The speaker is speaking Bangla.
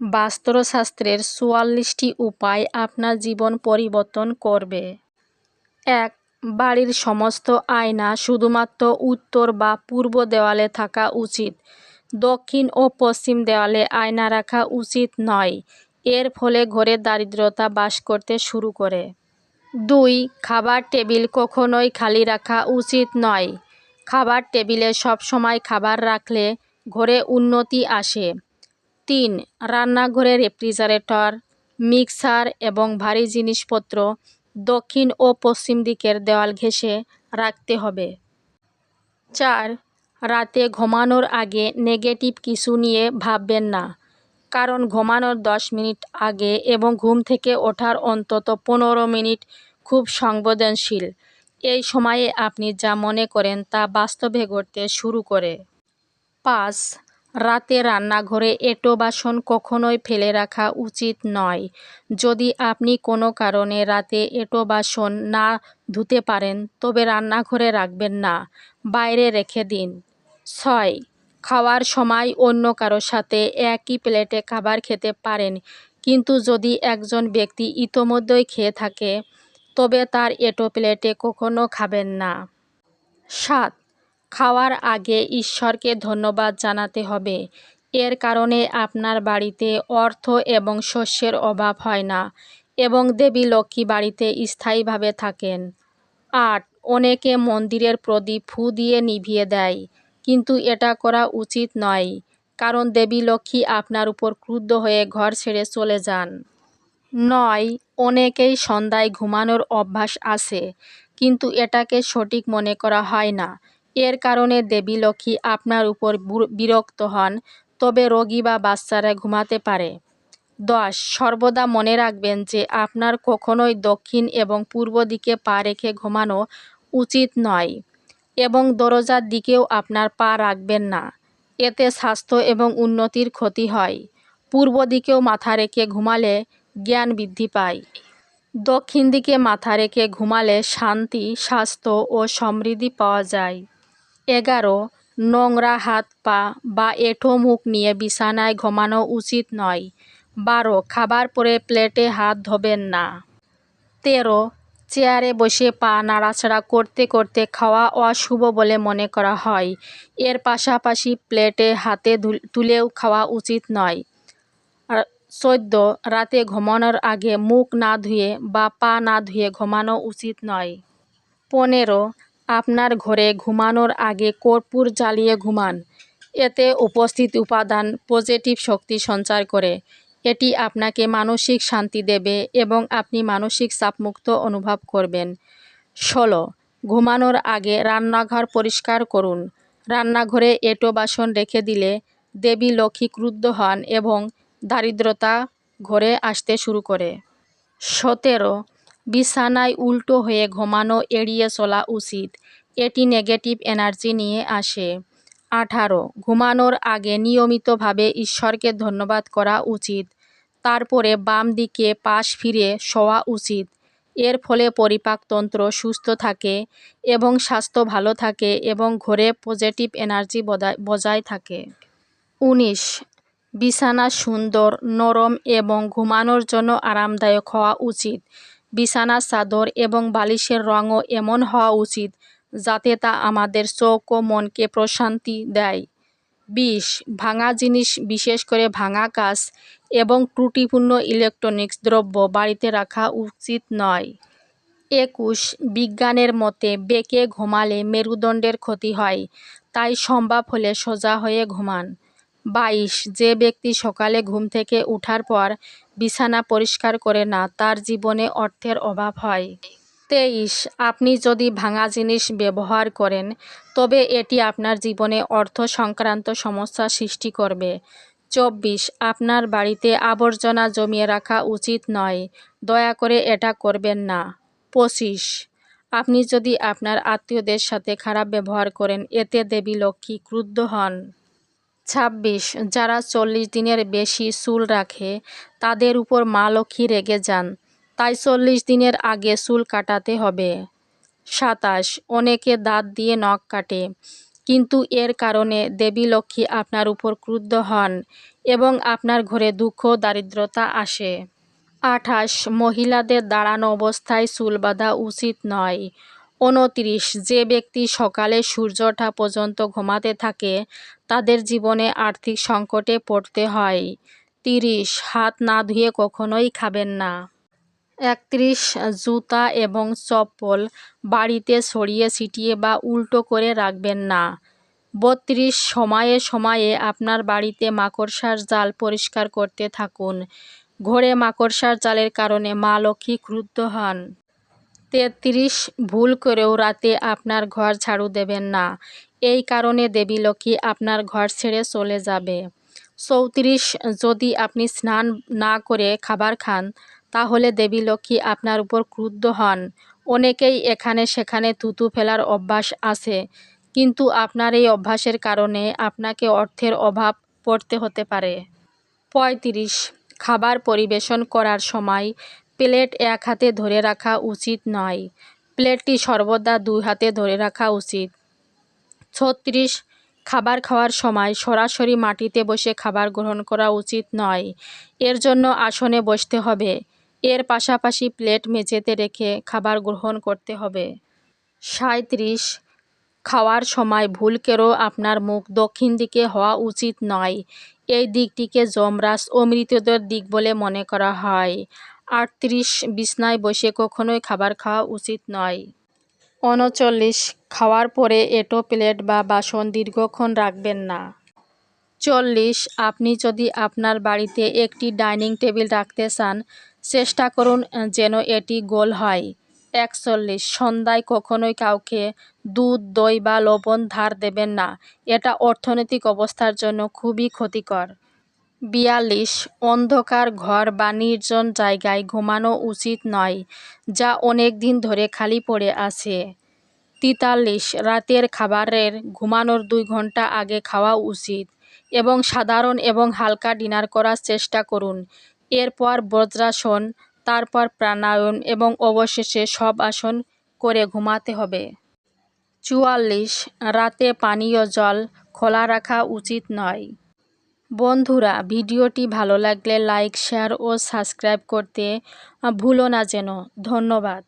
বাস্তুশাস্ত্রের চুয়াল্লিশটি উপায় আপনার জীবন পরিবর্তন করবে। এক, বাড়ির সমস্ত আয়না শুধুমাত্র উত্তর বা পূর্ব দেওয়ালে থাকা উচিত। দক্ষিণ ও পশ্চিম দেওয়ালে আয়না রাখা উচিত নয়। এর ফলে ঘরে দারিদ্রতা বাস করতে শুরু করে। দুই, খাবার টেবিল কখনোই খালি রাখা উচিত নয়। খাবার টেবিলে সবসময় খাবার রাখলে ঘরে উন্নতি আসে। তিন রান্নাঘরে রেফ্রিজারেটর মিক্সার এবং ভারী জিনিসপত্র দক্ষিণ ও পশ্চিম দিকের দেওয়াল ঘেঁষে রাখতে হবে। চার, রাতে ঘুমানোর আগে নেগেটিভ কিছু নিয়ে ভাববেন না, কারণ ঘুমানোর দশ মিনিট আগে এবং ঘুম থেকে ওঠার অন্তত পনেরো মিনিট খুব সংবেদনশীল। এই সময়ে আপনি যা মনে করেন তা বাস্তবে ঘটতে শুরু করে। পাঁচ রাতে রান্নাঘরে এঁটো বাসন কখনোই ফেলে রাখা উচিত নয়। যদি আপনি কোনো কারণে রাতে এঁটো বাসন না ধুতে পারেন, তবে রান্নাঘরে রাখবেন না। বাইরে রেখে দিন। ছয়, খাওয়ার সময় অন্য কারোর সাথে একই প্লেটে খাবার খেতে পারেন। কিন্তু যদি একজন ব্যক্তি ইতোমধ্যেই খেয়ে থাকে, তবে তার এঁটো প্লেটে কখনো খাবেন না। সাত খাওয়ার আগে ঈশ্বরকে ধন্যবাদ জানাতে হবে। এর কারণে আপনার বাড়িতে অর্থ এবং শস্যের অভাব হয় না এবং দেবী লক্ষ্মী বাড়িতে স্থায়ীভাবে থাকেন। আট, অনেকে মন্দিরের প্রদীপ ফু দিয়ে নিভিয়ে দেয়, কিন্তু এটা করা উচিত নয়, কারণ দেবী লক্ষ্মী আপনার উপর ক্রুদ্ধ হয়ে ঘর ছেড়ে চলে যান। নয়, অনেকেই সন্ধ্যায় ঘুমানোর অভ্যাস আছে, কিন্তু এটাকে সঠিক মনে করা হয় না এর কারণে দেবী লক্ষ্মী আপনার উপর বিরক্ত হন, তবে রোগী বা বাচ্চারা ঘুমাতে পারে। দশ, সর্বদা মনে রাখবেন যে আপনার কখনোই দক্ষিণ এবং পূর্ব দিকে পা রেখে ঘুমানো উচিত নয় এবং দরজার দিকেও আপনার পা রাখবেন না। এতে স্বাস্থ্য এবং উন্নতির ক্ষতি হয়। পূর্ব দিকেও মাথা রেখে ঘুমালে জ্ঞান বৃদ্ধি পায়। দক্ষিণ দিকে মাথা রেখে ঘুমালে শান্তি, স্বাস্থ্য ও সমৃদ্ধি পাওয়া যায়। এগারো, নোংরা হাত পা বা এঁঠো মুখ নিয়ে বিছানায় ঘুমানো উচিত নয়। বারো, খাবার পরে প্লেটে হাত ধোবেন না। তেরো, চেয়ারে বসে পা নাড়াচাড়া করতে করতে খাওয়া অশুভ বলে মনে করা হয়। এর পাশাপাশি প্লেটে হাতে তুলেও খাওয়া উচিত নয়। চোদ্দ, রাতে ঘুমানোর আগে মুখ না ধুয়ে বা পা না ধুয়ে ঘুমানো উচিত নয়। পনেরো আপনার ঘরে ঘুমানোর আগে কর্পূর জ্বালিয়ে ঘুমান। এতে উপস্থিত উপাদান পজিটিভ শক্তি সঞ্চার করে। এটি আপনাকে মানসিক শান্তি দেবে এবং আপনি মানসিক চাপমুক্ত অনুভব করবেন। ষোলো। ঘুমানোর আগে রান্নাঘর পরিষ্কার করুন। রান্নাঘরে এটো বাসন রেখে দিলে দেবী লক্ষ্মী ক্রুদ্ধ হন এবং দারিদ্রতা ঘরে আসতে শুরু করে। সতেরো। বিছানায় উল্টো হয়ে ঘুমানো এড়িয়ে চলা উচিত। এটি নেগেটিভ এনার্জি নিয়ে আসে। আঠারো, ঘুমানোর আগে নিয়মিতভাবে ঈশ্বরকে ধন্যবাদ করা উচিত। তারপরে বাম দিকে পাশ ফিরে শোয়া উচিত। এর ফলে পরিপাকতন্ত্র সুস্থ থাকে এবং স্বাস্থ্য ভালো থাকে এবং ঘরে পজিটিভ এনার্জি বজায় থাকে। উনিশ, বিছানা সুন্দর, নরম এবং ঘুমানোর জন্য আরামদায়ক হওয়া উচিত। বিছানার চাদর এবং বালিশের রঙও এমন হওয়া উচিত যাতে তা আমাদের চোখ ও মনকে প্রশান্তি দেয়। বিশ, ভাঙা জিনিস, বিশেষ করে ভাঙা কাজ এবং ত্রুটিপূর্ণ ইলেকট্রনিক্স দ্রব্য বাড়িতে রাখা উচিত নয়। একুশ, বিজ্ঞানের মতে বেঁকে ঘুমালে মেরুদণ্ডের ক্ষতি হয়, তাই সম্ভব হলে সোজা হয়ে ঘুমান। বাইশ। যে ব্যক্তি সকালে ঘুম থেকে উঠার পর বিছানা পরিষ্কার করে না, তার জীবনে অর্থের অভাব হয়। তেইশ। আপনি যদি ভাঙা জিনিস ব্যবহার করেন, তবে এটি আপনার জীবনে অর্থ সংক্রান্ত সমস্যা সৃষ্টি করবে। চব্বিশ। আপনার বাড়িতে আবর্জনা জমিয়ে রাখা উচিত নয়, দয়া করে এটা করবেন না। পঁচিশ। আপনি যদি আপনার আত্মীয়দের সাথে খারাপ ব্যবহার করেন, এতে দেবী লক্ষ্মী ক্রুদ্ধ হন। ছাব্বিশ, যারা চল্লিশ দিনের বেশি চুল রাখে, তাদের উপর মা লক্ষ্মী রেগে যান। তাই চল্লিশ দিনের আগে চুল কাটাতে হবে। সাতাশ, অনেকে দাঁত দিয়ে নখ কাটে, কিন্তু এর কারণে দেবী লক্ষ্মী আপনার উপর ক্রুদ্ধ হন এবং আপনার ঘরে দুঃখ দারিদ্রতা আসে। আঠাশ, মহিলাদের দাঁড়ানো অবস্থায় চুল বাঁধা উচিত নয়। উনত্রিশ যে ব্যক্তি সকালে সূর্য ওঠা পর্যন্ত ঘুমাতে থাকে, তাদের জীবনে আর্থিক সংকটে পড়তে হয়। তিরিশ। হাত না ধুয়ে কখনোই খাবেন না। একত্রিশ। জুতা এবং চপ্পল বাড়িতে ছড়িয়ে ছিটিয়ে বা উল্টো করে রাখবেন না। বত্রিশ। সময়ে সময়ে আপনার বাড়িতে মাকড়সার জাল পরিষ্কার করতে থাকুন। ঘরে মাকড়সার জালের কারণে মা লক্ষ্মী ক্রুদ্ধ হন। তেত্রিশ ভুল করেও রাতে আপনার ঘর ঝাড়ু দেবেন না। এই কারণে দেবী লক্ষ্মী আপনার ঘর ছেড়ে চলে যাবে। চৌত্রিশ, যদি আপনি স্নান না করে খাবার খান, তাহলে দেবী লক্ষ্মী আপনার উপর ক্রুদ্ধ হন। অনেকেই এখানে সেখানে থুতু ফেলার অভ্যাস আছে, কিন্তু আপনার এই অভ্যাসের কারণে আপনাকে অর্থের অভাব পড়তে হতে পারে। পঁয়ত্রিশ, খাবার পরিবেশন করার সময় প্লেট এক হাতে ধরে রাখা উচিত নয়। প্লেটটি সর্বদা দুই হাতে ধরে রাখা উচিত। ছত্রিশ, খাবার খাওয়ার সময় সরাসরি মাটিতে বসে খাবার গ্রহণ করা উচিত নয়। এর জন্য আসনে বসতে হবে। এর পাশাপাশি প্লেট মেঝেতে রেখে খাবার গ্রহণ করতে হবে। সাঁত্রিশ খাওয়ার সময় ভুল করেও আপনার মুখ দক্ষিণ দিকে হওয়া উচিত নয়। এই দিকটিকে যমরাজ ও মৃতদের দিক বলে মনে করা হয়। আটত্রিশ বিছনায় বসে কখনোই খাবার খাওয়া উচিত নয়। উনচল্লিশ খাওয়ার পরে এটো প্লেট বা বাসন দীর্ঘক্ষণ রাখবেন না। চল্লিশ, আপনি যদি আপনার বাড়িতে একটি ডাইনিং টেবিল রাখতে চান, চেষ্টা করুন যেন এটি গোল হয়। একচল্লিশ, সন্ধ্যায় কখনোই কাউকে দুধ, দই বা লবণ ধার দেবেন না। এটা অর্থনৈতিক অবস্থার জন্য খুবই ক্ষতিকর। বিয়াল্লিশ। অন্ধকার ঘর বা নির্জন জায়গায় ঘুমানো উচিত নয়, যা অনেক দিন ধরে খালি পড়ে আছে। তেতাল্লিশ। রাতের খাবারের ঘুমানোর দুই ঘণ্টা আগে খাওয়া উচিত এবং সাধারণ এবং হালকা ডিনার করার চেষ্টা করুন। এরপর বজ্রাসন, তারপর প্রাণায়াম এবং অবশেষে সব আসন করে ঘুমাতে হবে। চুয়াল্লিশ। রাতে পানীয় জল খোলা রাখা উচিত নয়। বন্ধুরা ভিডিওটি ভালো লাগলে লাইক শেয়ার ও সাবস্ক্রাইব করতে ভুলো না যেন। ধন্যবাদ।